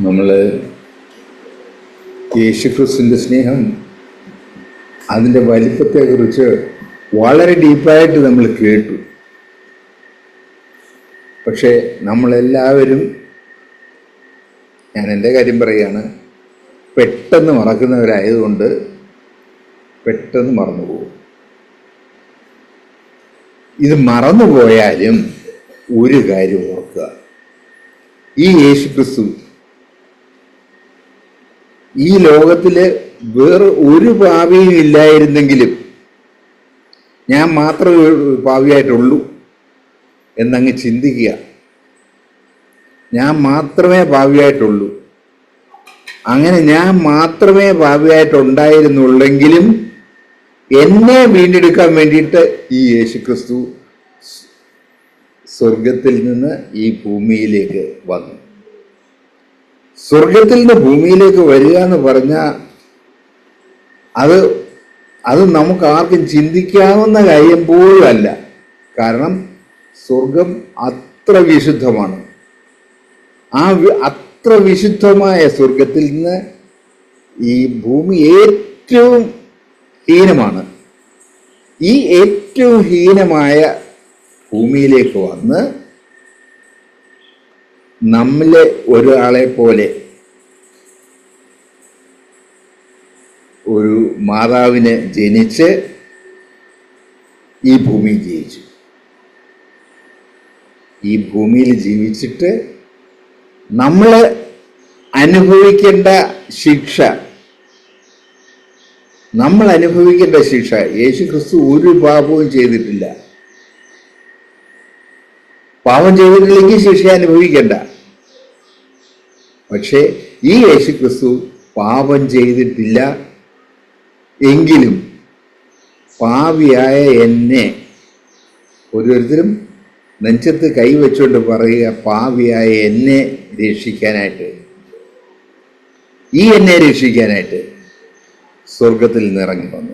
നമ്മൾ യേശുക്രിസ്തുവിന്റെ സ്നേഹം അതിന്റെ വലിപ്പത്തെക്കുറിച്ച് വളരെ ഡീപ്പായിട്ട് നമ്മൾ കേട്ടു. പക്ഷേ നമ്മളെല്ലാവരും ഞാൻ എന്റെ കാര്യം പറയുകയാണ് പെട്ടെന്ന് മറക്കുന്നവരായതുകൊണ്ട് പെട്ടെന്ന് മറന്നുപോകും. ഇത് മറന്നുപോയാലും ഒരു കാര്യം ഓർക്കുക. ഈ യേശു ക്രിസ്തു ഈ ലോകത്തിൽ വേറെ ഒരു പാപിയും ഇല്ലായിരുന്നെങ്കിലും ഞാൻ മാത്രമേ പാവിയായിട്ടുള്ളൂ എന്നങ്ങ് ചിന്തിക്കുക. ഞാൻ മാത്രമേ ഭാവിയായിട്ടുള്ളൂ. അങ്ങനെ ഞാൻ മാത്രമേ ഭാവിയായിട്ടുണ്ടായിരുന്നുള്ളെങ്കിലും എന്നെ വീണ്ടെടുക്കാൻ വേണ്ടിയിട്ട് ഈ യേശുക്രിസ്തു സ്വർഗത്തിൽ നിന്ന് ഈ ഭൂമിയിലേക്ക് വന്നു. സ്വർഗത്തിൽ നിന്ന് ഭൂമിയിലേക്ക് വരിക എന്ന് പറഞ്ഞാൽ അത് അത് നമുക്ക് ആർക്കും ചിന്തിക്കാവുന്ന കാര്യം പോലും അല്ല. കാരണം സ്വർഗം അത്ര വിശുദ്ധമാണ്. ആ അത്ര വിശുദ്ധമായ സ്വർഗത്തിൽ നിന്ന് ഈ ഭൂമി ഏറ്റവും ഹീനമാണ്. ഈ ഏറ്റവും ഹീനമായ ഭൂമിയിലേക്ക് വന്ന് നമ്മളെ ഒരാളെ പോലെ ഒരു മാതാവിനെ ജനിച്ച് ഈ ഭൂമിയിൽ ജീവിച്ചു. ഈ ഭൂമിയിൽ ജീവിച്ചിട്ട് നമ്മൾ അനുഭവിക്കേണ്ട ശിക്ഷ നമ്മൾ അനുഭവിക്കേണ്ട ശിക്ഷ യേശു ക്രിസ്തു ഒരു പാപവും ചെയ്തിട്ടില്ല. പാപം ചെയ്തിട്ടില്ലെങ്കിൽ ശിക്ഷ അനുഭവിക്കേണ്ട. പക്ഷേ ഈ യേശു ക്രിസ്തു പാപം ചെയ്തിട്ടില്ല. എങ്കിലും പാവിയായ എന്നെ ഓരോരുത്തരും നെഞ്ചത്ത് കൈവച്ചുകൊണ്ട് പറയുക പാവിയായ എന്നെ രക്ഷിക്കാനായിട്ട്. ഈ എന്നെ രക്ഷിക്കാനായിട്ട് സ്വർഗത്തിൽ നിറങ്ങി വന്നു.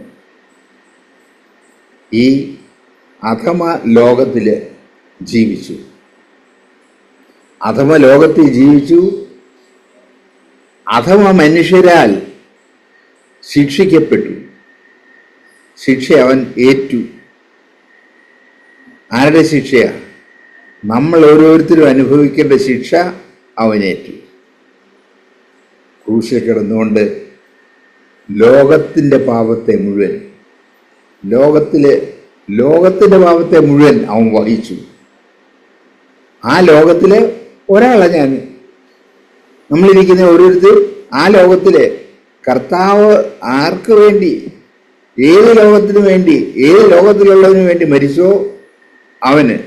ഈ അഥമ ലോകത്തിൽ ജീവിച്ചു. അഥമ ലോകത്തിൽ ജീവിച്ചു. അഥമ മനുഷ്യരാൽ ശിക്ഷിക്കപ്പെട്ടു. ശിക്ഷ അവൻ ഏറ്റു. ആരുടെ ശിക്ഷയാ? നമ്മൾ ഓരോരുത്തരും അനുഭവിക്കേണ്ട ശിക്ഷ അവനേറ്റു ക്രൂശിൽ കിടന്നുകൊണ്ട് ലോകത്തിന്റെ പാപത്തെ മുഴുവൻ ലോകത്തിലെ ലോകത്തിന്റെ പാപത്തെ മുഴുവൻ അവൻ വഹിച്ചു. ആ ലോകത്തിലെ ഒരാളാണ് ഞാൻ. നമ്മളിരിക്കുന്ന ഓരോരുത്തർ ആ ലോകത്തിലെ കർത്താവ് ആർക്ക് വേണ്ടി? ഏത് ലോകത്തിനു വേണ്ടി? ഏത് ലോകത്തിലുള്ളതിനു വേണ്ടി മരിച്ചോ? അവന്.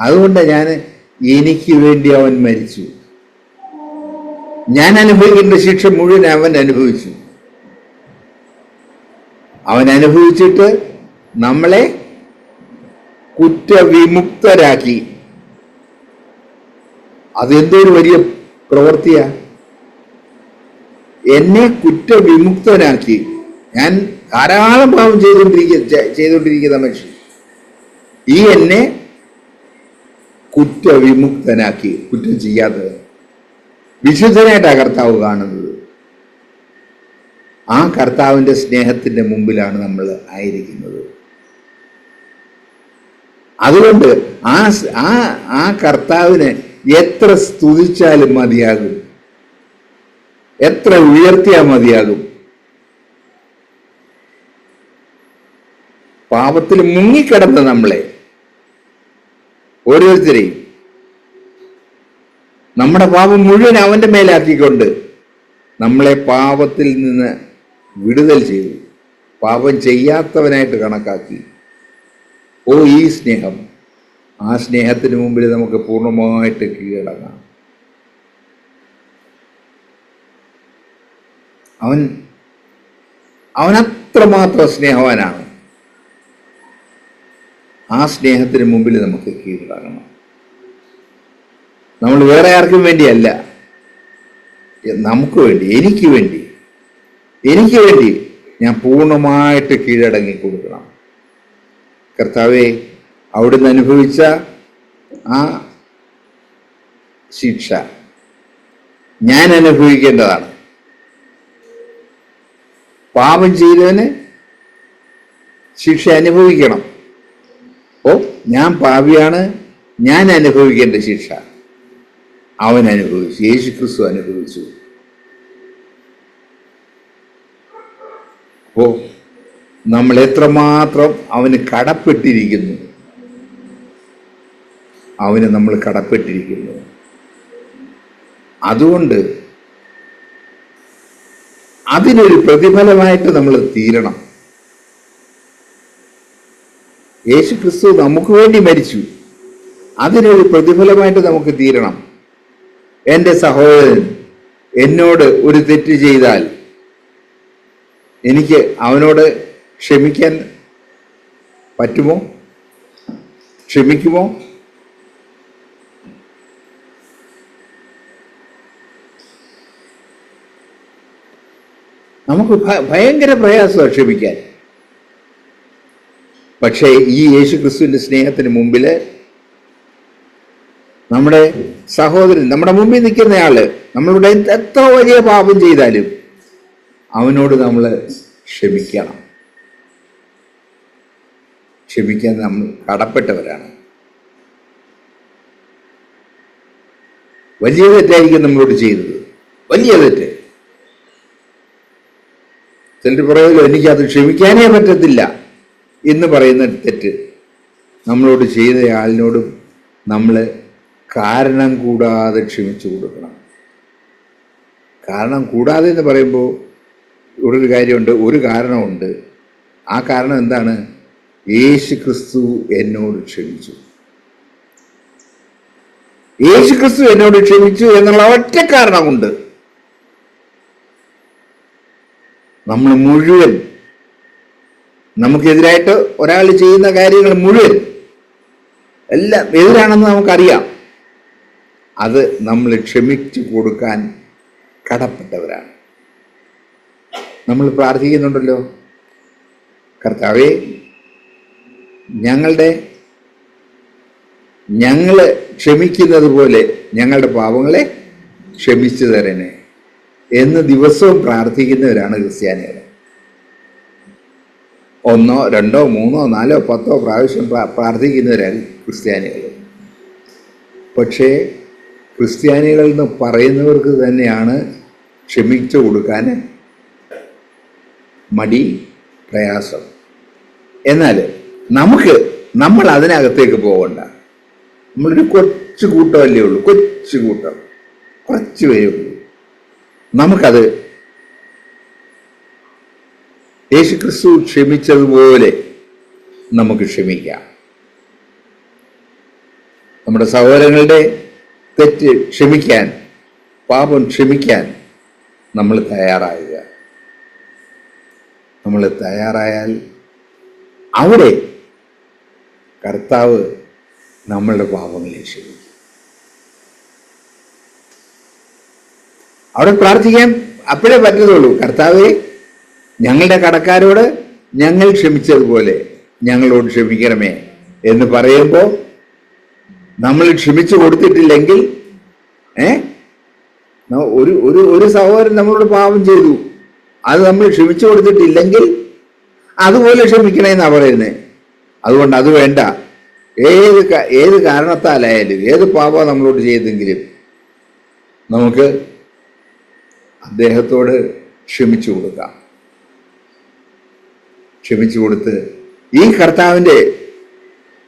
അതുകൊണ്ട് ഞാൻ എനിക്ക് വേണ്ടി അവൻ മരിച്ചു. ഞാൻ അനുഭവിക്കേണ്ട ശിക്ഷ മുഴുവൻ അവൻ അനുഭവിച്ചു. അവൻ അനുഭവിച്ചിട്ട് നമ്മളെ കുറ്റവിമുക്തരാക്കി. അതെന്തോ ഒരു വലിയ പ്രവൃത്തിയാ. എന്നെ കുറ്റവിമുക്തനാക്കി. ഞാൻ ധാരാളം പാപം ചെയ്തുകൊണ്ടിരിക്ക ചെയ്തുകൊണ്ടിരിക്കുന്ന മനുഷ്യൻ. ഈ എന്നെ കുറ്റവിമുക്തനാക്കി കുറ്റം ചെയ്യാത്തത്. വിശുദ്ധനായിട്ടാണ് കർത്താവ് കാണുന്നത്. ആ കർത്താവിന്റെ സ്നേഹത്തിന്റെ മുമ്പിലാണ് നമ്മൾ ആയിരിക്കുന്നത്. അതുകൊണ്ട് ആ ആ ആ കർത്താവിനെ എത്ര സ്തുതിച്ചാലും മതിയാകും. എത്ര ഉയർത്തിയാൽ മതിയാകും? പാപത്തിൽ മുങ്ങിക്കിടന്ന നമ്മളെ ഓരോരുത്തരെയും നമ്മുടെ പാപം മുഴുവൻ അവന്റെ മേലാക്കിക്കൊണ്ട് നമ്മളെ പാപത്തിൽ നിന്ന് വിടുതൽ ചെയ്തു. പാപം ചെയ്യാത്തവനായിട്ട് കണക്കാക്കി. ഓ ഈ സ്നേഹം. ആ സ്നേഹത്തിന് മുമ്പിൽ നമുക്ക് പൂർണമായിട്ട് കീഴടങ്ങാം. അവൻ അവനത്രമാത്രം സ്നേഹവാനാണ്. ആ സ്നേഹത്തിന് മുമ്പിൽ നമുക്ക് കീഴടങ്ങണം നമ്മൾ വേറെ ആർക്കും വേണ്ടിയല്ല. നമുക്ക് വേണ്ടി എനിക്ക് വേണ്ടി എനിക്ക് വേണ്ടി ഞാൻ പൂർണമായിട്ട് കീഴടങ്ങി കൊടുക്കണം. കർത്താവെ അവിടുന്ന് അനുഭവിച്ച ആ ശിക്ഷ ഞാൻ അനുഭവിക്കേണ്ടതാണ്. പാപം ചെയ്തവന് ശിക്ഷ അനുഭവിക്കണം. ഓ ഞാൻ പാപിയാണ്. ഞാൻ അനുഭവിക്കേണ്ട ശിക്ഷ. അവൻ അനുഭവിച്ചു. യേശു ക്രിസ്തു അനുഭവിച്ചു. അപ്പോ നമ്മൾ എത്രമാത്രം അവന് കടപ്പെട്ടിരിക്കുന്നു. അവന് നമ്മൾ കടപ്പെട്ടിരിക്കുന്നു. അതുകൊണ്ട് അതിനൊരു പ്രതിഫലമായിട്ട് നമ്മൾ തീരണം. യേശു ക്രിസ്തു നമുക്ക് വേണ്ടി മരിച്ചു. അതിനൊരു പ്രതിഫലമായിട്ട് നമുക്ക് തീരണം. എന്റെ സഹോദരൻ എന്നോട് ഒരു തെറ്റ് ചെയ്താൽ എനിക്ക് അവനോട് ക്ഷമിക്കാൻ പറ്റുമോ? ക്ഷമിക്കുമോ? നമുക്ക് ഭയങ്കര പ്രയാസം ക്ഷമിക്കാൻ. പക്ഷേ ഈ യേശു ക്രിസ്തുവിന്റെ സ്നേഹത്തിന് മുമ്പിൽ നമ്മുടെ സഹോദരൻ നമ്മുടെ മുമ്പിൽ നിൽക്കുന്നയാൾ നമ്മളുടെ എത്ര വലിയ പാപം ചെയ്താലും അവനോട് നമ്മൾ ക്ഷമിക്കണം. ക്ഷമിക്കാൻ നമ്മൾ കടപ്പെട്ടവരാണ്. വലിയ തെറ്റായിരിക്കും നമ്മളോട് ചെയ്തത്. വലിയ തെറ്റ്. ചിലർ പറയുമല്ലോ എനിക്കത് ക്ഷമിക്കാനേ പറ്റത്തില്ല എന്ന് പറയുന്ന തെറ്റ് നമ്മളോട് ചെയ്ത ആളിനോടും നമ്മൾ കാരണം കൂടാതെ ക്ഷമിച്ചു കൊടുക്കണം. കാരണം കൂടാതെ എന്ന് പറയുമ്പോൾ ഇവിടെ ഒരു കാര്യമുണ്ട് ഒരു കാരണമുണ്ട്. ആ കാരണം എന്താണ്? യേശു ക്രിസ്തു എന്നോട് ക്ഷമിച്ചു. യേശു ക്രിസ്തു എന്നോട് ക്ഷമിച്ചു എന്നുള്ള ഒറ്റ കാരണം കൊണ്ട് നമ്മൾ മുഴുവൻ നമുക്കെതിരായിട്ട് ഒരാൾ ചെയ്യുന്ന കാര്യങ്ങൾ മുഴുവൻ എല്ലാം എതിരാണെന്ന് നമുക്കറിയാം. അത് നമ്മൾ ക്ഷമിച്ചു കൊടുക്കാൻ കടപ്പെട്ടവരാണ്. നമ്മൾ പ്രാർത്ഥിക്കുന്നുണ്ടല്ലോ. കർത്താവേ ഞങ്ങളുടെ ഞങ്ങൾ ക്ഷമിക്കുന്നത് പോലെ ഞങ്ങളുടെ പാപങ്ങളെ ക്ഷമിച്ചു തരണേ. എന്ന് ദിവസവും പ്രാർത്ഥിക്കുന്നവരാണ് ക്രിസ്ത്യാനികൾ. ഒന്നോ രണ്ടോ മൂന്നോ നാലോ പത്തോ പ്രാവശ്യം പ്രാർത്ഥിക്കുന്നവരാണ് ക്രിസ്ത്യാനികൾ. പക്ഷേ ക്രിസ്ത്യാനികൾ എന്ന് പറയുന്നവർക്ക് തന്നെയാണ് ക്ഷമിച്ചു കൊടുക്കാൻ മടി പ്രയാസം. എന്നാൽ നമുക്ക് നമ്മൾ അതിനകത്തേക്ക് പോകണ്ട. നമ്മളൊരു കൊച്ചു കൂട്ടമല്ലേ ഉള്ളൂ. കൊച്ചു കൂട്ടം. കുറച്ച് പേരേ ഉള്ളൂ. നമുക്കത് യേശുക്രിസ്തു ക്ഷമിച്ചതുപോലെ നമുക്ക് ക്ഷമിക്കാം. നമ്മുടെ സഹോദരങ്ങളുടെ തെറ്റ് ക്ഷമിക്കാൻ പാപം ക്ഷമിക്കാൻ നമ്മൾ തയ്യാറാകുക. നമ്മൾ തയ്യാറായാൽ അവിടെ കർത്താവ് നമ്മളുടെ പാപങ്ങളെ ക്ഷമിക്കും. അവിടെ പ്രാർത്ഥിക്കാൻ അപ്പോഴേ പറ്റത്തുള്ളൂ. കർത്താവെ ഞങ്ങളുടെ കടക്കാരോട് ഞങ്ങൾ ക്ഷമിച്ചതുപോലെ ഞങ്ങളോട് ക്ഷമിക്കണമേ എന്ന് പറയുമ്പോൾ നമ്മൾ ക്ഷമിച്ചു കൊടുത്തിട്ടില്ലെങ്കിൽ ഏ? ഒരു ഒരു ഒരു സഹോദരൻ നമ്മളോട് പാപം ചെയ്തു. അത് നമ്മൾ ക്ഷമിച്ചു കൊടുത്തിട്ടില്ലെങ്കിൽ അതുപോലെ ക്ഷമിക്കണമെന്നാണ് പറയുന്നത് അതുകൊണ്ട് അത് വേണ്ട. ഏത് ഏത് കാരണത്താലായാലും ഏത് പാപം നമ്മളോട് ചെയ്തെങ്കിലും നമുക്ക് അദ്ദേഹത്തോട് ക്ഷമിച്ചു കൊടുക്കാം. ക്ഷമിച്ചു കൊടുത്ത് ഈ കർത്താവിന്റെ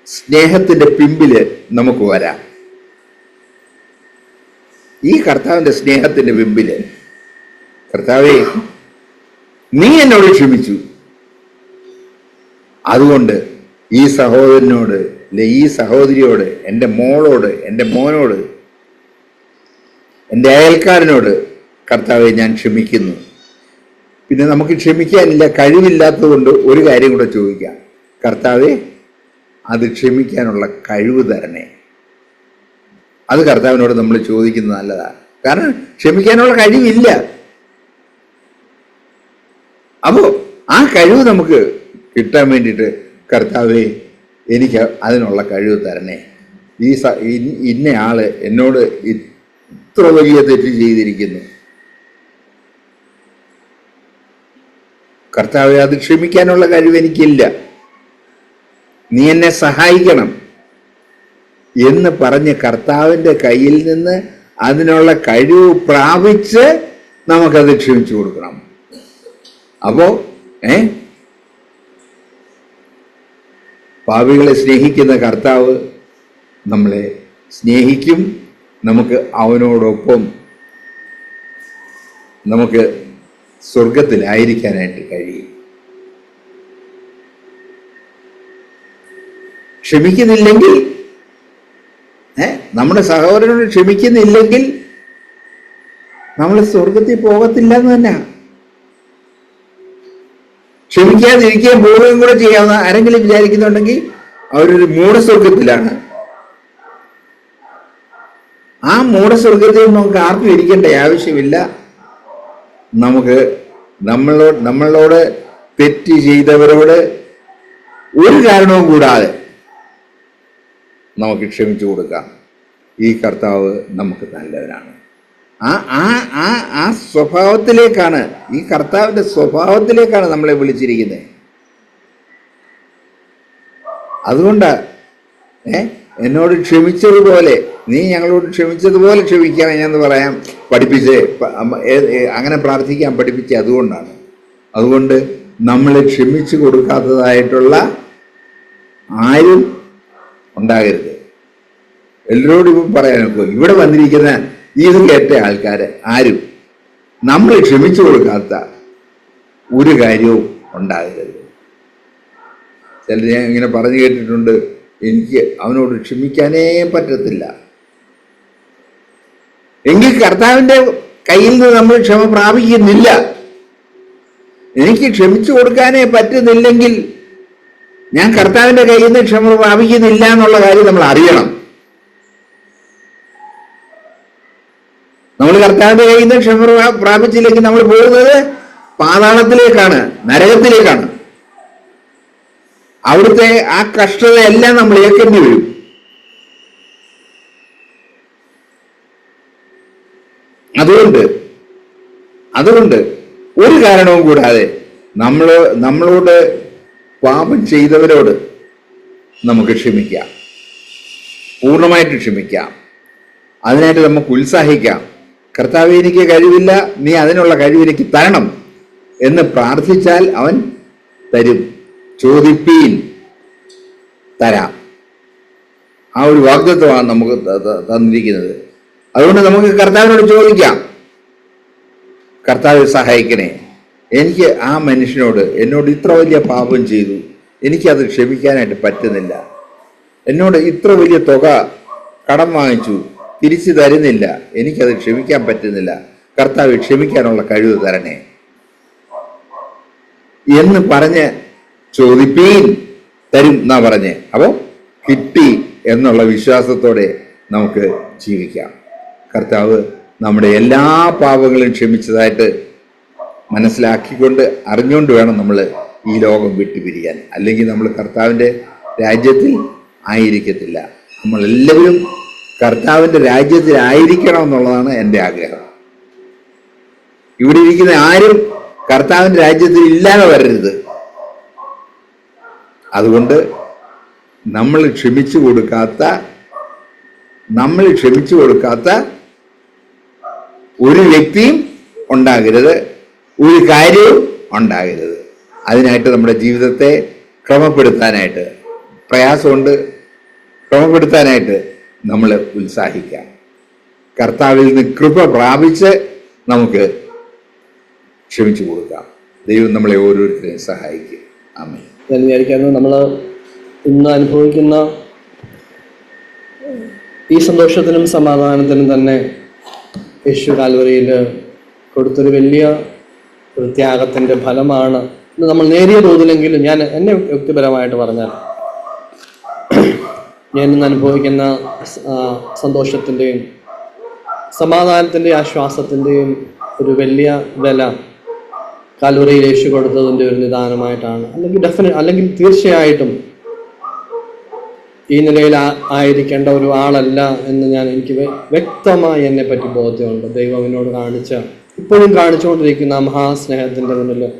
സ്നേഹത്തിന്റെ പിമ്പിൽ നമുക്ക് വരാം. ഈ കർത്താവിന്റെ സ്നേഹത്തിന്റെ പിമ്പിൽ. കർത്താവേ നീ എന്നോട് ക്ഷമിച്ചു. അതുകൊണ്ട് ഈ സഹോദരനോട് അല്ലെ ഈ സഹോദരിയോട് എന്റെ മോളോട് എന്റെ മോനോട് എന്റെ അയൽക്കാരനോട് കർത്താവെ ഞാൻ ക്ഷമിക്കുന്നു. പിന്നെ നമുക്ക് ക്ഷമിക്കാനില്ല കഴിവില്ലാത്തതുകൊണ്ട് ഒരു കാര്യം കൂടെ ചോദിക്കാം. കർത്താവെ അത് ക്ഷമിക്കാനുള്ള കഴിവ് തരണേ. അത് കർത്താവിനോട് നമ്മൾ ചോദിക്കുന്നത് നല്ലതാണ്. കാരണം ക്ഷമിക്കാനുള്ള കഴിവില്ല. അപ്പോൾ ആ കഴിവ് നമുക്ക് കിട്ടാൻ വേണ്ടിയിട്ട് കർത്താവെ എനിക്ക് അതിനുള്ള കഴിവ് തരണേ. ഈ സ ഇന്ന- ഇന്ന ആൾ എന്നോട് ഇത്ര വലിയ തെറ്റ് ചെയ്തിരിക്കുന്നു. കർത്താവെ അത് ക്ഷമിക്കാനുള്ള കഴിവ് എനിക്കില്ല. നീ എന്നെ സഹായിക്കണം എന്ന് പറഞ്ഞ് കർത്താവിന്റെ കയ്യിൽ നിന്ന് അതിനുള്ള കഴിവ് പ്രാപിച്ച് നമുക്കത് ക്ഷമിച്ചു കൊടുക്കണം. അപ്പോ ഏ? പാവികളെ സ്നേഹിക്കുന്ന കർത്താവ് നമ്മളെ സ്നേഹിക്കും നമുക്ക് അവനോടൊപ്പം നമുക്ക് സ്വർഗത്തിലായിരിക്കാനായിട്ട് കഴിയും. ക്ഷമിക്കുന്നില്ലെങ്കിൽ നമ്മുടെ സഹോദരനോട് ക്ഷമിക്കുന്നില്ലെങ്കിൽ നമ്മൾ സ്വർഗത്തിൽ പോകത്തില്ല എന്ന് തന്നെ. ക്ഷമിക്കാതിരിക്കുകയും പോവുകയും കൂടെ ചെയ്യാവുന്ന ആരെങ്കിലും വിചാരിക്കുന്നുണ്ടെങ്കിൽ അവരൊരു മൂഢസ്വർഗത്തിലാണ് ആ മൂഢസ്വർഗത്തിൽ നമുക്ക് ആർക്കും ഇരിക്കേണ്ട ആവശ്യമില്ല. നമുക്ക് നമ്മളോട് നമ്മളോട് തെറ്റ് ചെയ്തവരോട് ഒരു കാരണവും കൂടാതെ നമുക്ക് ക്ഷമിച്ചു കൊടുക്കാം. ഈ കർത്താവ് നമുക്ക് നല്ലവനാണ്. ആ ആ ആ ആ സ്വഭാവത്തിലേക്കാണ് ഈ കർത്താവിന്റെ സ്വഭാവത്തിലേക്കാണ് നമ്മളെ വിളിച്ചിരിക്കുന്നത്. അതുകൊണ്ട് ഏ? എന്നോട് ക്ഷമിച്ചതുപോലെ നീ ഞങ്ങളോട് ക്ഷമിച്ചതുപോലെ ക്ഷമിക്കണം എന്ന് പറയാം. പഠിപ്പിച്ച് അങ്ങനെ പ്രാർത്ഥിക്കാൻ പഠിപ്പിച്ച് അതുകൊണ്ടാണ്. അതുകൊണ്ട് നമ്മൾ ക്ഷമിച്ചു കൊടുക്കാത്തതായിട്ടുള്ള ആരും ഉണ്ടാകരുത്. എല്ലാവരോടും ഇപ്പം പറയാനൊക്കെ ഇവിടെ വന്നിരിക്കുന്ന ഇത് കേട്ട ആൾക്കാർ ആരും നമ്മൾ ക്ഷമിച്ചു കൊടുക്കാത്ത ഒരു കാര്യവും ഉണ്ടാകരുത്. ചിലർ ഞാൻ ഇങ്ങനെ പറഞ്ഞു കേട്ടിട്ടുണ്ട്. എനിക്ക് അവനോട് ക്ഷമിക്കാനേ പറ്റത്തില്ല. എങ്കിൽ കർത്താവിന്റെ കയ്യിൽ നിന്ന് നമ്മൾ ക്ഷമ പ്രാപിക്കുന്നില്ല. എനിക്ക് ക്ഷമിച്ചു കൊടുക്കാനേ പറ്റുന്നില്ലെങ്കിൽ ഞാൻ കർത്താവിന്റെ കയ്യിൽ നിന്ന് ക്ഷമ പ്രാപിക്കുന്നില്ല എന്നുള്ള കാര്യം നമ്മൾ അറിയണം. നമ്മൾ കർത്താവിന്റെ കയ്യിൽ നിന്ന് ക്ഷമ പ്രാപിച്ചില്ലെങ്കിൽ നമ്മൾ പോകുന്നത് പാതാളത്തിലേക്കാണ് നരകത്തിലേക്കാണ്. അവിടുത്തെ ആ കഷ്ടതയെല്ലാം നമ്മൾ ഏൽക്കേണ്ടി വരും. അതുകൊണ്ട് അതുകൊണ്ട് ഒരു കാരണവും കൂടാതെ നമ്മൾ നമ്മളോട് പാപം ചെയ്തവരോട് നമുക്ക് ക്ഷമിക്കാം. പൂർണമായിട്ട് ക്ഷമിക്കാം. അതിനായിട്ട് നമുക്ക് ഉത്സാഹിക്കാം. കർത്താവ് എനിക്ക് കഴിവില്ല. നീ അതിനുള്ള കഴിവ് എനിക്ക് തരണം എന്ന് പ്രാർത്ഥിച്ചാൽ അവൻ തരും. ചോദിപ്പീൻ തരാം. ആ ഒരു വാഗ്ദത്വമാണ് നമുക്ക് തന്നിരിക്കുന്നത്. അതുകൊണ്ട് നമുക്ക് കർത്താവിനോട് ചോദിക്കാം. കർത്താവ് സഹായിക്കണേ. എനിക്ക് ആ മനുഷ്യനോട് എന്നോട് ഇത്ര വലിയ പാപം ചെയ്തു. എനിക്കത് ക്ഷമിക്കാനായിട്ട് പറ്റുന്നില്ല. എന്നോട് ഇത്ര വലിയ തുക കടം വാങ്ങിച്ചു. തിരിച്ചു തരുന്നില്ല. എനിക്കത് ക്ഷമിക്കാൻ പറ്റുന്നില്ല. കർത്താവ് ക്ഷമിക്കാനുള്ള കഴിവ് തരണേ. എന്ന് പറഞ്ഞ് ചോദിപ്പീൻ തരും എന്നാ പറഞ്ഞേ. അപ്പോൾ കിട്ടി എന്നുള്ള വിശ്വാസത്തോടെ നമുക്ക് ജീവിക്കാം. കർത്താവ് നമ്മുടെ എല്ലാ പാപങ്ങളും ക്ഷമിച്ചതായിട്ട് മനസ്സിലാക്കിക്കൊണ്ട് അറിഞ്ഞുകൊണ്ട് വേണം നമ്മൾ ഈ ലോകം വിട്ടുപിരിയാൻ. അല്ലെങ്കിൽ നമ്മൾ കർത്താവിന്റെ രാജ്യത്തിൽ ആയിരിക്കത്തില്ല. നമ്മളെല്ലാവരും കർത്താവിന്റെ രാജ്യത്തിലായിരിക്കണം എന്നുള്ളതാണ് എന്റെ ആഗ്രഹം. ഇവിടെ ഇരിക്കുന്ന ആരും കർത്താവിന്റെ രാജ്യത്തിൽ ഇല്ലാതെ വരരുത്. അതുകൊണ്ട് നമ്മൾ ക്ഷമിച്ചു കൊടുക്കാത്ത നമ്മൾ ക്ഷമിച്ചു കൊടുക്കാത്ത ഒരു വ്യക്തിയും ഉണ്ടാകരുത് ഒരു കാര്യവും ഉണ്ടാകരുത്. അതിനായിട്ട് നമ്മുടെ ജീവിതത്തെ ക്രമപ്പെടുത്താനായിട്ട് പ്രയാസമുണ്ട് ക്രമപ്പെടുത്താനായിട്ട് നമ്മൾ ഉത്സാഹിക്കാം. കർത്താവിൽ നിന്ന് കൃപ പ്രാപിച്ച് നമുക്ക് ക്ഷമിച്ചു കൊടുക്കാം. ദൈവം നമ്മളെ ഓരോരുത്തരെയും സഹായിക്കും. ആമേ ഞാൻ വിചാരിക്കുന്നത് നമ്മൾ ഇന്ന് അനുഭവിക്കുന്ന ഈ സന്തോഷത്തിനും സമാധാനത്തിനും തന്നെ യേശു കാൽവറിയിൽ കൊടുത്തൊരു വലിയ ഒരു ത്യാഗത്തിന്റെ ഫലമാണ് ഇന്ന് നമ്മൾ നേരിയ തോതിലെങ്കിലും ഞാൻ എന്നെ വ്യക്തിപരമായിട്ട് പറഞ്ഞാൽ ഞാൻ ഇന്ന് അനുഭവിക്കുന്ന സന്തോഷത്തിന്റെയും സമാധാനത്തിന്റെയും ആശ്വാസത്തിന്റെയും ഒരു വലിയ വില കാൽവറിയിൽ യേശു കൊടുത്തതിന്റെ ഒരു നിദാനമായിട്ടാണ്. അല്ലെങ്കിൽ ഡെഫിനറ്റ് അല്ലെങ്കിൽ തീർച്ചയായിട്ടും ഈ നിലയിൽ ആയിരിക്കേണ്ട ഒരു ആളല്ല എന്ന് ഞാൻ എനിക്ക് വ്യ- വ്യക്തമായി എന്നെ പറ്റി ബോധ്യമുണ്ട്. ദൈവം എന്നോട് കാണിച്ച ഇപ്പോഴും കാണിച്ചുകൊണ്ടിരിക്കുന്ന ആ മഹാസ്നേഹത്തിന്റെ മുന്നിൽ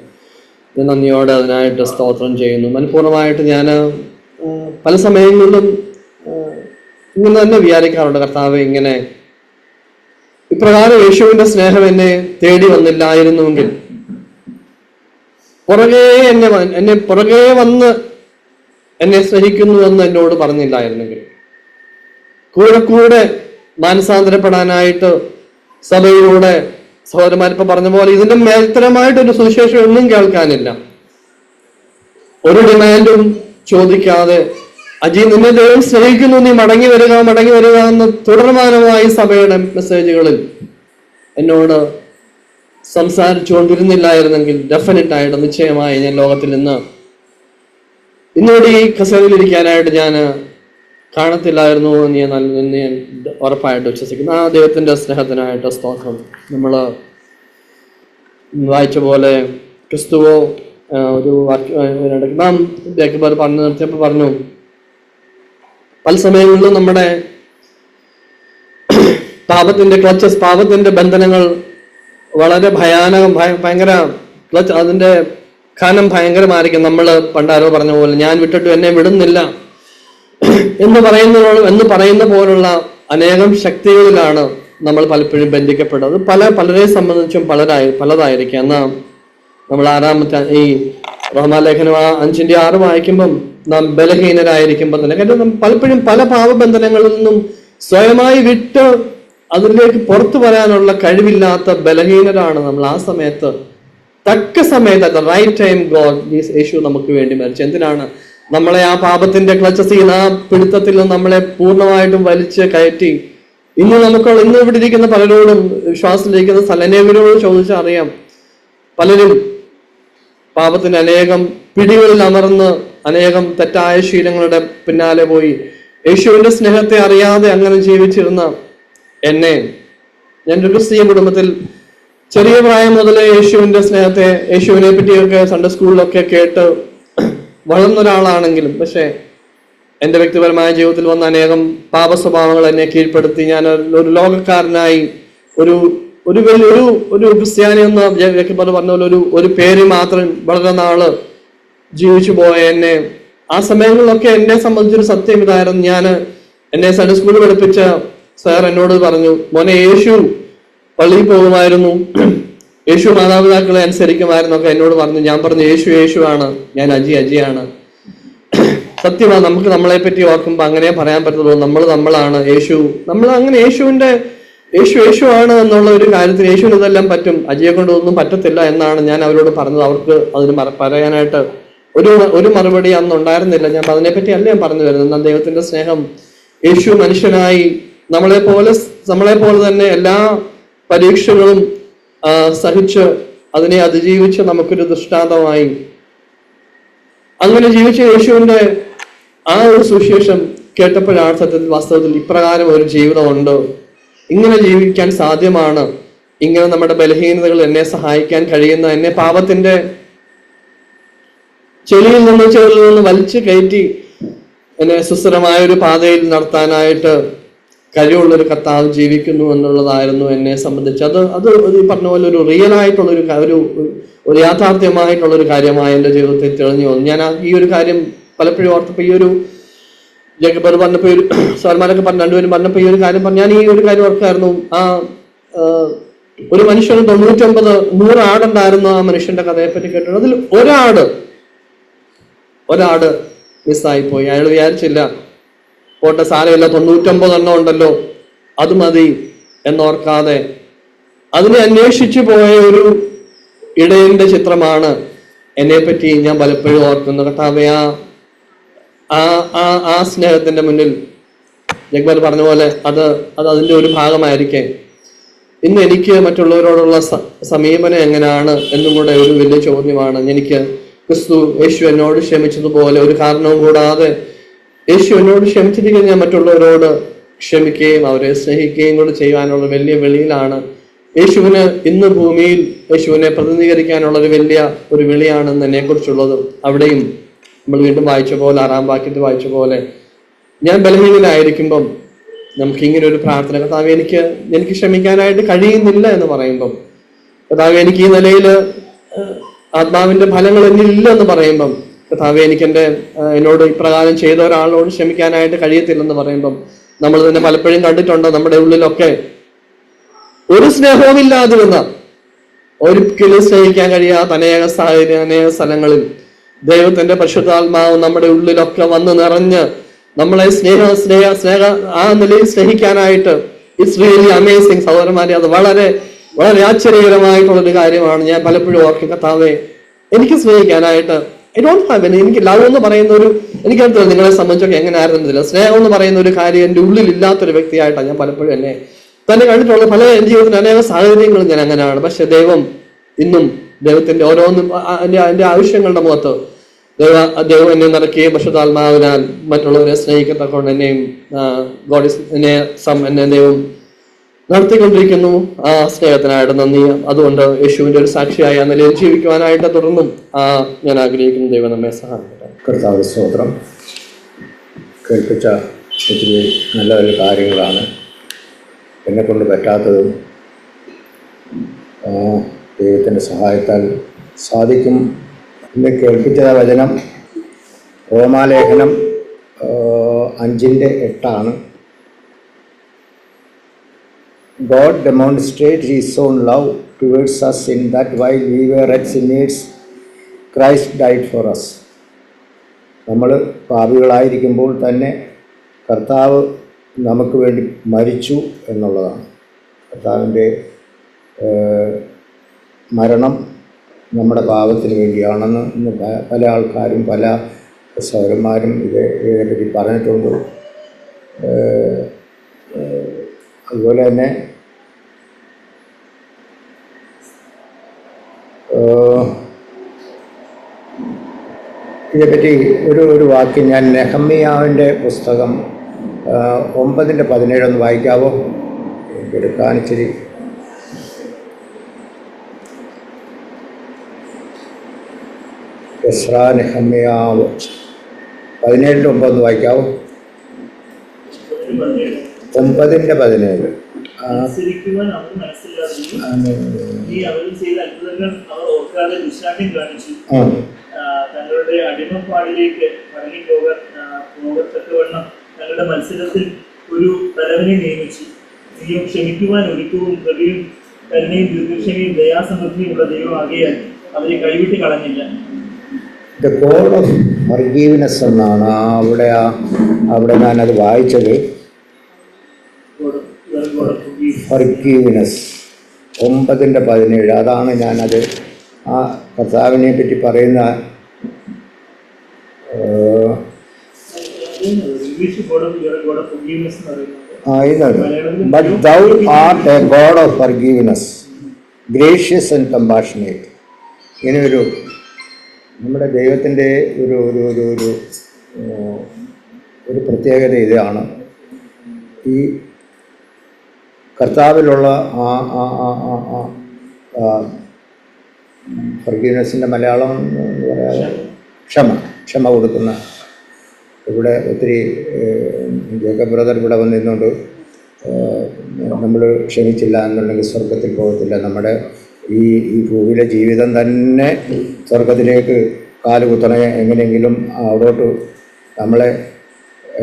നന്ദിയോടെ അതിനായിട്ട് സ്തോത്രം ചെയ്യുന്നു. മനഃപൂർവമായിട്ട് ഞാൻ പല സമയങ്ങളിലും ഇങ്ങനെ തന്നെ വിചാരിക്കാറുണ്ട്. കർത്താവ് ഇങ്ങനെ ഇപ്രകാരം യേശുവിന്റെ സ്നേഹം എന്നെ തേടി വന്നില്ലായിരുന്നുവെങ്കിൽ പുറകെ എന്നെ എന്നെ പുറകെ വന്ന് എന്നെ സ്നേഹിക്കുന്നു എന്ന് എന്നോട് പറഞ്ഞില്ലായിരുന്നെങ്കിൽ. കൂടെ കൂടെ മാനസാന്തരപ്പെടാനായിട്ട് സഭയിലൂടെ സഹോദരന്മാരിപ്പോ പറഞ്ഞ പോലെ ഇതിന്റെ മേൽത്തരമായിട്ടൊരു സുവിശേഷം ഒന്നും കേൾക്കാനില്ല. ഒരു ഡിമാൻഡും ചോദിക്കാതെ അജി നിന്നെ ദൈവം സ്നേഹിക്കുന്നു നീ മടങ്ങി വരിക മടങ്ങി വരിക എന്ന് തുടർമാനമായി സഭയുടെ മെസ്സേജുകളിൽ എന്നോട് സംസാരിച്ചുകൊണ്ടിരുന്നില്ലായിരുന്നെങ്കിൽ ഡെഫിനറ്റ് ആയിട്ട് നിശ്ചയമായി ഞാൻ ലോകത്തിൽ നിന്ന് ഇന്നോട് ഈ കസേരയിലിരിക്കാനായിട്ട് ഞാൻ കാണത്തില്ലായിരുന്നു എന്ന് ഞാൻ നല്ല ഞാൻ ഉറപ്പായിട്ട് വിശ്വസിക്കുന്നു. ആ ദൈവത്തിന്റെ സ്നേഹത്തിനായിട്ട് സ്തോത്രം. നമ്മൾ വായിച്ച പോലെ ക്രിസ്തുവോ ഒരു നാം ബേക്കബർ പറഞ്ഞു നിർത്തിയപ്പോൾ പറഞ്ഞു പല സമയങ്ങളിലും നമ്മുടെ പാപത്തിന്റെ ക്ലച്ചസ് പാപത്തിന്റെ ബന്ധനങ്ങൾ വളരെ ഭയാനകം ഭയങ്കര ക്ലച്ച് അതിന്റെ ഖനം ഭയങ്കരമായിരിക്കും നമ്മൾ പണ്ടാരോ പറഞ്ഞ പോലെ ഞാൻ വിട്ടിട്ട് എന്നെ വിടുന്നില്ല. എന്ന് പറയുന്ന എന്ന് പറയുന്ന പോലുള്ള അനേകം ശക്തികളിലാണ് നമ്മൾ പലപ്പോഴും ബന്ധിക്കപ്പെടുന്നത്. പല പലരെ സംബന്ധിച്ചും പലരായി പലതായിരിക്കും. എന്നാൽ നമ്മൾ ആറാമത്തെ ഈ റഹ്മാലേഖനം ആ അഞ്ചിന്റെ ആറ് വായിക്കുമ്പം നാം ബലഹീനരായിരിക്കുമ്പോൾ തന്നെ കാരണം പലപ്പോഴും പല പാപബന്ധനങ്ങളിൽ നിന്നും സ്വയമായി വിട്ട് അതിലേക്ക് പുറത്തു വരാനുള്ള കഴിവില്ലാത്ത ബലഹീനരാണ് നമ്മൾ ആ സമയത്ത്. തക്ക സമയത്ത് at the right time God Yesu നമുക്ക് വേണ്ടി മരിച്ചു. എന്തിനാണ്? നമ്മളെ ആ പാപത്തിന്റെ ക്ലച്ചസിൽ ആ പിടുത്തത്തിൽ നിന്ന് നമ്മളെ പൂർണമായിട്ടും വലിച്ച് കയറ്റി. ഇന്ന് നമുക്ക് ഇന്ന് ഇവിടെ ഇരിക്കുന്ന പലരോടും വിശ്വാസത്തിലിരിക്കുന്ന സലനേവരോട് ചോദിച്ചാൽ അറിയാം. പലരും പാപത്തിന് അനേകം പിടികളിൽ അമർന്ന് അനേകം തെറ്റായ ശീലങ്ങളുടെ പിന്നാലെ പോയി. യേശുവിന്റെ സ്നേഹത്തെ അറിയാതെ അങ്ങനെ ജീവിച്ചിരുന്ന എന്നെ. ഞാൻ ഒരു ക്രിസ്തീയ കുടുംബത്തിൽ ചെറിയ പ്രായം മുതൽ യേശുവിന്റെ സ്നേഹത്തെ യേശുവിനെ പറ്റിയൊക്കെ സൺഡേ സ്കൂളിലൊക്കെ കേട്ട് വളർന്ന ഒരാളാണെങ്കിലും പക്ഷേ എന്റെ വ്യക്തിപരമായ ജീവിതത്തിൽ വന്ന അനേകം പാപ സ്വഭാവങ്ങൾ എന്നെ കീഴ്പ്പെടുത്തി. ഞാൻ ഒരു- ലോകക്കാരനായി ഒരു ഒരു ഒരു ഒരു ക്രിസ്ത്യാനി എന്ന വ്യക്തിപർ പറഞ്ഞ പോലെ ഒരു ഒരു പേര് മാത്രം വളരെ നാൾ ജീവിച്ചു പോയ എന്നെ. ആ സമയങ്ങളിലൊക്കെ എന്നെ സംബന്ധിച്ചൊരു സത്യം ഇതായിരുന്നു. ഞാൻ എന്നെ സൺഡേ സ്കൂളിൽ പഠിപ്പിച്ച സാർ എന്നോട് പറഞ്ഞു മോനെ യേശു പള്ളിയിൽ പോകുമായിരുന്നു. യേശു മാതാപിതാക്കളെ അനുസരിക്കുമായിരുന്നു ഒക്കെ എന്നോട് പറഞ്ഞു. ഞാൻ പറഞ്ഞു യേശു യേശു ആണ് ഞാൻ അജി അജിയാണ്. സത്യമാണ് നമുക്ക് നമ്മളെ പറ്റി ഓർക്കുമ്പോൾ അങ്ങനെ പറയാൻ പറ്റത്തുള്ളൂ. നമ്മൾ നമ്മളാണ്. യേശു നമ്മൾ അങ്ങനെ യേശുവിന്റെ യേശു യേശു ആണ് എന്നുള്ള ഒരു കാര്യത്തിൽ യേശുവിന് ഇതെല്ലാം പറ്റും. അജിയെ കൊണ്ട് ഒന്നും പറ്റത്തില്ല എന്നാണ് ഞാൻ അവരോട് പറഞ്ഞത്. അവർക്ക് അതിന് പറയാനായിട്ട് ഒരു ഒരു മറുപടി അന്ന് ഉണ്ടായിരുന്നില്ല. ഞാൻ അതിനെപ്പറ്റി അല്ല ഞാൻ പറഞ്ഞു വരുന്നത്? എന്നാൽ ദൈവത്തിന്റെ സ്നേഹം യേശു മനുഷ്യനായി നമ്മളെ പോലെ നമ്മളെ പോലെ തന്നെ എല്ലാ പരീക്ഷകളും സഹിച്ച് അതിനെ അതിജീവിച്ച് നമുക്കൊരു ദൃഷ്ടാന്തമായി. അങ്ങനെ ജീവിച്ച യേശുവിന്റെ ആ ഒരു സുശേഷം കേട്ടപ്പോഴാണ് സത്യത്തിൽ വാസ്തവത്തിൽ ഇപ്രകാരം ഒരു ജീവിതമുണ്ട്. ഇങ്ങനെ ജീവിക്കാൻ സാധ്യമാണ്. ഇങ്ങനെ നമ്മുടെ ബലഹീനതകൾ എന്നെ സഹായിക്കാൻ കഴിയുന്ന എന്നെ പാപത്തിന്റെ ചെളിയിൽ നിന്ന് ചെളിയിൽ നിന്ന് വലിച്ചു കയറ്റി എന്നെ സുസ്ഥിരമായ ഒരു പാതയിൽ നടത്താനായിട്ട് കഴിവുള്ള ഒരു കർത്താവ് ജീവിക്കുന്നു എന്നുള്ളതായിരുന്നു എന്നെ സംബന്ധിച്ച്. അത് അത് ഒരു പറഞ്ഞ പോലെ ഒരു റിയൽ ആയിട്ടുള്ളൊരു ഒരു ഒരു യാഥാർത്ഥ്യമായിട്ടുള്ളൊരു കാര്യമായി എന്റെ ജീവിതത്തിൽ തെളിഞ്ഞു വന്നു. ഞാൻ ഈ ഒരു കാര്യം പലപ്പോഴും ഓർത്തപ്പോൾ ഈ ഒരു ജേക്കബർ പറഞ്ഞപ്പോൾ ഒരു സാർമാരൊക്കെ പറഞ്ഞു രണ്ടുപേരും പറഞ്ഞപ്പോൾ ഈ ഒരു കാര്യം പറഞ്ഞു ഞാൻ ഈ ഒരു കാര്യം ഓർക്കായിരുന്നു. ആ ഒരു മനുഷ്യന് തൊണ്ണൂറ്റൊമ്പത് നൂറ് ആടുണ്ടായിരുന്നു ആ മനുഷ്യന്റെ കഥയെ പറ്റി കേട്ടത്. അതിൽ ഒരാട് ഒരാട് മിസ്സായിപ്പോയി അയാൾ വിചാരിച്ചില്ല പോട്ടെ സാരമില്ല തൊണ്ണൂറ്റൊമ്പത് എണ്ണം ഉണ്ടല്ലോ അത് മതി എന്നോർക്കാതെ അതിനെ അന്വേഷിച്ചു പോയ ഒരു ഇടയന്റെ ചിത്രമാണ് എന്നെ പറ്റി ഞാൻ പലപ്പോഴും ഓർക്കുന്നത്. കർത്താവേ ആ ആ ആ സ്നേഹത്തിന്റെ മുന്നിൽ ജഗ്ബൽ പറഞ്ഞ പോലെ അത് അത് അതിന്റെ ഒരു ഭാഗമായിരിക്കെ. ഇന്ന് എനിക്ക് മറ്റുള്ളവരോടുള്ള സമീപനം എങ്ങനെയാണ് എന്നും കൂടെ ഒരു വലിയ ചോദ്യമാണ്. എനിക്ക് ക്രിസ്തു യേശു എന്നോട് ക്ഷമിച്ചതുപോലെ ഒരു കാരണവും കൂടാതെ യേശു എന്നോട് ക്ഷമിച്ചിരിക്കുന്ന. ഞാൻ മറ്റുള്ളവരോട് ക്ഷമിക്കുകയും അവരെ സ്നേഹിക്കുകയും കൂടെ ചെയ്യാനുള്ള വലിയ വെളിയിലാണ്. യേശുവിന് ഇന്ന് ഭൂമിയിൽ യേശുവിനെ പ്രതിനിധീകരിക്കാനുള്ള ഒരു വലിയ ഒരു വിളിയാണെന്ന് എന്നെ കുറിച്ചുള്ളത് അവിടെയും നമ്മൾ വീണ്ടും വായിച്ച പോലെ ആറാം വാക്യത്തിൽ വായിച്ച പോലെ. ഞാൻ ബലഹീനനായിരിക്കുമ്പം നമുക്ക് ഇങ്ങനെ ഒരു പ്രാർത്ഥന കർത്താവ് എനിക്ക് എനിക്ക് ക്ഷമിക്കാനായിട്ട് കഴിയുന്നില്ല എന്ന് പറയുമ്പം കർത്താവ് എനിക്ക് ഈ നിലയിൽ ആത്മാവിന്റെ ഫലങ്ങൾ എന്നിലില്ല എന്ന് പറയുമ്പം കർത്താവ് എനിക്ക് എന്റെ എന്നോട് ഇപ്രകാരം ചെയ്ത ഒരാളോട് ക്ഷമിക്കാനായിട്ട് കഴിയത്തില്ലെന്ന് പറയുമ്പം നമ്മൾ തന്നെ പലപ്പോഴും കണ്ടിട്ടുണ്ട് നമ്മുടെ ഉള്ളിലൊക്കെ ഒരു സ്നേഹവുമില്ലാതിരുന്ന ഒരിക്കലും സ്നേഹിക്കാൻ കഴിയാത്ത അനേക സാഹചര്യം അനേക സ്ഥലങ്ങളിൽ ദൈവത്തിന്റെ പരിശുദ്ധാത്മാവ് നമ്മുടെ ഉള്ളിലൊക്കെ വന്ന് നിറഞ്ഞ് നമ്മളെ സ്നേഹ സ്നേഹ സ്നേഹ ആ നിലയിൽ സ്നേഹിക്കാനായിട്ട് ഇറ്റ്സ് റിയലി അമേസിങ് സഹോദരന്മാരെ അത് വളരെ വളരെ ആശ്ചര്യകരമായിട്ടുള്ളൊരു കാര്യമാണ് ഞാൻ പലപ്പോഴും ഓർക്കും. കത്താവെ എനിക്ക് സ്നേഹിക്കാനായിട്ട് ഐ ഡോണ്ട് ഹാവ് എനി എനിക്ക് ലവ് എന്ന് പറയുന്ന ഒരു എനിക്കറിയത്തില്ല നിങ്ങളെ സംബന്ധിച്ചൊക്കെ എങ്ങനെ ആയിരുന്നില്ല സ്നേഹം എന്ന് പറയുന്ന ഒരു കാര്യം എന്റെ ഉള്ളിൽ ഇല്ലാത്തൊരു വ്യക്തിയായിട്ടാണ് ഞാൻ പലപ്പോഴും എന്നെ തന്നെ കണ്ടിട്ടുള്ള പല എന്റെ ജീവിതത്തിൽ അനേക സാഹചര്യങ്ങളും ഞാൻ അങ്ങനെയാണ്. പക്ഷെ ദൈവം ഇന്നും ദൈവത്തിന്റെ ഓരോന്നും എന്റെ ആവശ്യങ്ങളുടെ മുഖത്ത് ദൈവ ദൈവം എന്നെ നിറയ്ക്കുകയും പശുതാത്മാവിനാൽ മറ്റുള്ളവരെ സ്നേഹിക്കത്തക്കൊണ്ട് എന്നെയും എന്നെ സം എന്നെ ദൈവം നടത്തിക്കൊണ്ടിരിക്കുന്നു ആ സ്നേഹത്തിനായിട്ട് നന്ദി. അതുകൊണ്ട് യേശുവിന്റെ ഒരു സാക്ഷിയായി നിലയിൽ ജീവിക്കുവാനായിട്ട് തുടർന്നും ആ ഞാൻ ആഗ്രഹിക്കുന്നു ദൈവം നമ്മെ സഹായിക്കട്ടെ. സ്തോത്രം. കേൾപ്പിച്ച ഒത്തിരി നല്ല നല്ല കാര്യങ്ങളാണ് എന്നെക്കൊണ്ട് പറ്റാത്തതും ആ, ദൈവത്തിന്റെ സഹായത്താൽ സാധിക്കും എന്നെ കേൾപ്പിച്ച വചനം റോമാലേഖനം ആ, അഞ്ചിന്റെ എട്ടാണ്. God demonstrated His own love towards us in that while we were at sinners, Christ died for us. നമ്മൾ പാപികളായിരിക്കുമ്പോൾ തന്നെ കർത്താവ് നമുക്ക് വേണ്ടി മരിച്ചു എന്നുള്ളതാണ്. കർത്താവിന്റെ മരണം നമ്മുടെ പാപത്തിന് വേണ്ടിയാണെന്ന് ഇന്ന് പല ആൾക്കാരും പല സൗരന്മാരും ഇത് ഇതിനെപ്പറ്റി പറഞ്ഞിട്ടുണ്ട്. അതുപോലെ തന്നെ ഇതേപ്പറ്റി ഒരു ഒരു വാക്യം ഞാൻ നെഹമ്മിയാവിന്റെ പുസ്തകം ഒമ്പതിന്റെ പതിനേഴൊന്ന് വായിക്കാവോ? എടുക്കാൻ ഇച്ചിരി നെഹമ്മിയാവ് പതിനേഴിന്റെ ഒമ്പതൊന്ന് വായിക്കാവോ? ഒമ്പതിന്റെ പതിനേഴ്. ആ, അവർ അവരിൽ ചെയ്ത അത്ഭുതങ്ങൾ അവർ ഓർക്കാതെ ദുശാഠ്യം കാണിച്ചു ആ, ആ, തങ്ങളുടെ അടിമപ്പാടിലേക്ക് മടങ്ങിപ്പോക പോകത്തക്കവണ്ണം തങ്ങളുടെ മത്സരത്തിൽ ഒരു തലവനെ നിയമിച്ചു നീയും ക്ഷമിക്കുവാൻ ഒരുക്കവും കൃപയും കരുണയും ദീർഘക്ഷമയും ദയാസമൃദ്ധിയുമുള്ള ദൈവമാകിയാൽ അവരെ കൈവിട്ട് കളഞ്ഞില്ല. ദ ഗോഡ് ഓഫ് ഫർഗീവ്നെസ് എന്നാണ് അവിടെ ആ അവിടെ ഞാനത് വായിച്ചത്. ഫർഗീവ്നെസ് ഒമ്പതിന്റെ പതിനേഴ്. അതാണ് ഞാനത് ആ കർത്താവിനെ പറ്റി പറയുന്ന but of gracious and compassionate ഇങ്ങനെ നമ്മുടെ ദൈവത്തിന്റെ ഒരു ഒരു ഒരു ഒരു ഒരു പ്രത്യേകത ഇതാണ്. ഈ കർത്താവിലുള്ള ആ ആ ആ ആ ആ മലയാളം എന്ന് പറയാതെ ക്ഷമ ക്ഷമ കൊടുക്കുന്ന ഇവിടെ ഒത്തിരി ജേക്കബ് ബ്രദർ ഇവിടെ വന്നിരുന്നുകൊണ്ട് നമ്മൾ ക്ഷമിച്ചില്ല എന്നുണ്ടെങ്കിൽ സ്വർഗത്തിൽ പോകത്തില്ല. നമ്മുടെ ഈ ഈ ഭൂമിയിലെ ജീവിതം തന്നെ സ്വർഗത്തിലേക്ക് കാൽ കുത്തണേ എങ്ങനെയെങ്കിലും അവിടോട്ട് നമ്മളെ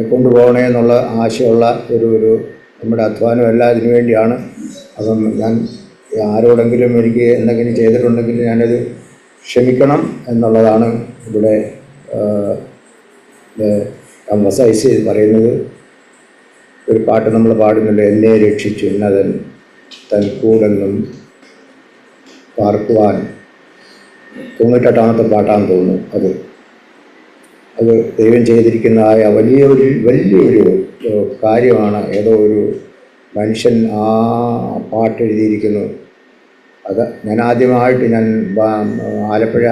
കൊണ്ടുപോകണേ എന്നുള്ള ആശയമുള്ള ഒരു ഒരു നമ്മുടെ അധ്വാനം എല്ലാം ഇതിനു വേണ്ടിയാണ്. അപ്പം ഞാൻ ആരോടെങ്കിലും എനിക്ക് എന്തെങ്കിലും ചെയ്തിട്ടുണ്ടെങ്കിൽ ഞാനത് ക്ഷമിക്കണം എന്നുള്ളതാണ് ഇവിടെ എംഫസൈസ് ചെയ്ത് പറയുന്നത്. ഒരു പാട്ട് നമ്മൾ പാടുന്നുണ്ട് എന്നെ രക്ഷിച്ചു എന്നതൻ തൻ കൂടെന്നും പാർക്കുവാൻ തൊണ്ണൂറ്റെട്ടാമത്തെ പാട്ടാന്ന് തോന്നുന്നു അത്. അത് ദൈവം ചെയ്തിരിക്കുന്ന ചെയ്തിരിക്കുന്നതായ വലിയൊരു വലിയൊരു കാര്യമാണ് ഏതോ ഒരു മനുഷ്യൻ ആ പാട്ട് എഴുതിയിരിക്കുന്നു. അത് ഞാൻ ആദ്യമായിട്ട് ഞാൻ ആലപ്പുഴ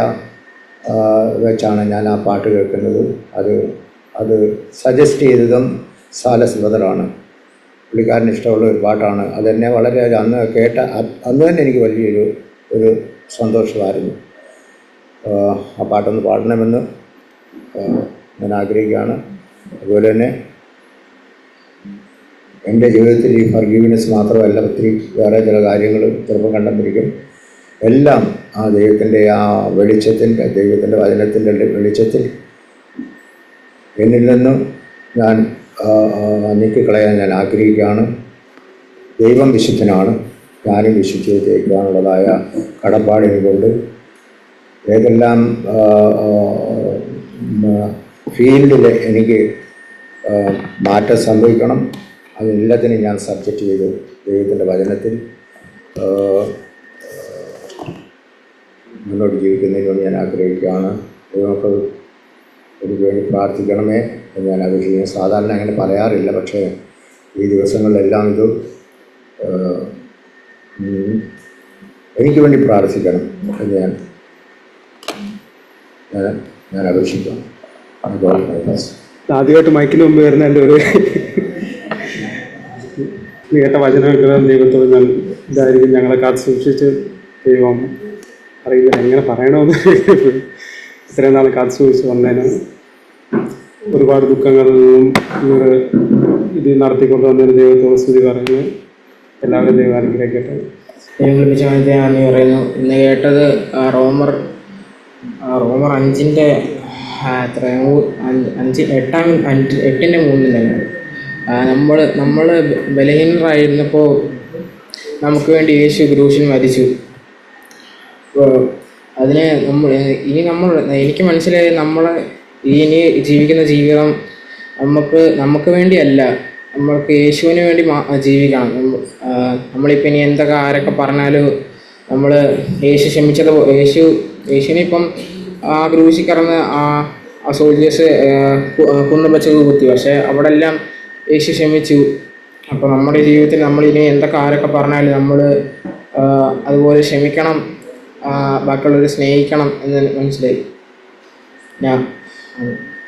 വെച്ചാണ് ഞാൻ ആ പാട്ട് കേൾക്കുന്നത്. അത് അത് സജസ്റ്റ് ചെയ്തതും സാലസ് ബദറാണ് പുള്ളിക്കാരന് ഇഷ്ടമുള്ള ഒരു പാട്ടാണ്. അതെന്നെ വളരെ അന്ന് കേട്ട അന്ന് തന്നെ എനിക്ക് വലിയൊരു ഒരു സന്തോഷമായിരുന്നു. ആ, പാട്ടൊന്ന് പാടണമെന്ന് ഞാൻ ആഗ്രഹിക്കുകയാണ്. അതുപോലെ തന്നെ എന്റെ ജീവിതത്തിൽ ഈ ഫർഗീവ്നെസ് മാത്രമല്ല ഒത്തിരി വേറെ ചില കാര്യങ്ങൾ ചിലപ്പോൾ കണ്ടെന്നിരിക്കും എല്ലാം ആ ദൈവത്തിന്റെ ആ വെളിച്ചത്തിന്റെ ദൈവത്തിന്റെ വചനത്തിന്റെ വെളിച്ചത്തിൽ എന്നിൽ നിന്നും ഞാൻ നീക്കിക്കളയാൻ ഞാൻ ആഗ്രഹിക്കുകയാണ്. ദൈവം വിശുദ്ധനാണ്. ഞാനും വിശുദ്ധിയിലേക്കാനുള്ളതായ കടപ്പാടിനുകൊണ്ട് ഏതെല്ലാം ഫീൽഡിൽ എനിക്ക് മാറ്റം സംഭവിക്കണം. അതെല്ലാത്തിനും ഞാൻ സബ്ജക്റ്റ് ചെയ്തു ദൈവത്തിന്റെ വചനത്തിൽ. മുന്നോട്ട് ജീവിക്കുന്നതിന് വേണ്ടി ഞാൻ ആഗ്രഹിക്കുകയാണ്. ദൈവമക്കൾ എനിക്ക് വേണ്ടി പ്രാർത്ഥിക്കണമേ എന്ന് ഞാൻ അപേക്ഷിക്കുന്നു സാധാരണ അങ്ങനെ പറയാറില്ല പക്ഷേ ഈ ദിവസങ്ങളിലെല്ലാം ഇത് എനിക്ക് വേണ്ടി പ്രാർത്ഥിക്കണം എന്ന് ഞാൻ ഞാൻ അപേക്ഷിക്കാം. ആദ്യമായിട്ട് മൈക്കിന് മുമ്പ് വരുന്ന എന്റെ ഒരു കേട്ട വചനം കേൾക്കുന്ന ദൈവത്തോട് ഞാൻ ഇതായിരിക്കും ഞങ്ങളെ കാത്ത് സൂക്ഷിച്ച് ദൈവം അറിയില്ല എങ്ങനെ പറയണമെന്ന് ഇത്രയും നാൾ കാത്ത് സൂക്ഷിച്ച് വന്നതിന് ഒരുപാട് ദുഃഖങ്ങളിൽ നിന്നും ഇവർ ഇത് നടത്തിക്കൊണ്ട് വന്നതിന് ദൈവത്തോട് സ്തുതി പറയുന്നു. എല്ലാവരും ദൈവം അനുഗ്രഹിക്കട്ടെ. മനുഷ്യ എന്ന് പറയുന്നു. ഇന്ന് കേട്ടത് ആ, റോമർ റോമർ അഞ്ചിന്റെ എത്ര അഞ്ച് എട്ടാം അഞ്ച് എട്ടിന്റെ മൂന്നിൽ തന്നെ. നമ്മൾ നമ്മൾ ബലഹീനരായിരുന്നപ്പോൾ നമുക്ക് വേണ്ടി യേശു ഗ്രൂഷൻ മരിച്ചു. അപ്പോൾ അതിന് നമ്മൾ ഇനി നമ്മൾ എനിക്ക് മനസ്സിലായി നമ്മൾ ഇനി ജീവിക്കുന്ന ജീവിതം നമുക്ക് നമുക്ക് വേണ്ടിയല്ല. നമ്മൾക്ക് യേശുവിന് വേണ്ടി ജീവിക്കണം. നമ്മളിപ്പോൾ ഇനി എന്തൊക്കെ ആരൊക്കെ പറഞ്ഞാലും നമ്മൾ യേശു ക്ഷമിച്ചത് യേശു യേശുവിനെ ഇപ്പം ആ കിടന്ന് ആ സോൾജേഴ്സ് കുന്നു വെച്ചത് കുത്തി. പക്ഷേ അവിടെ എല്ലാം ഏഷ്യ ക്ഷമിച്ചു. അപ്പോൾ നമ്മുടെ ജീവിതത്തിൽ നമ്മൾ ഇനി എന്തൊക്കെ ആരൊക്കെ പറഞ്ഞാലും നമ്മൾ അതുപോലെ ക്ഷമിക്കണം ബാക്കിയുള്ളവരെ സ്നേഹിക്കണം എന്ന് മനസ്സിലായി. ഞാൻ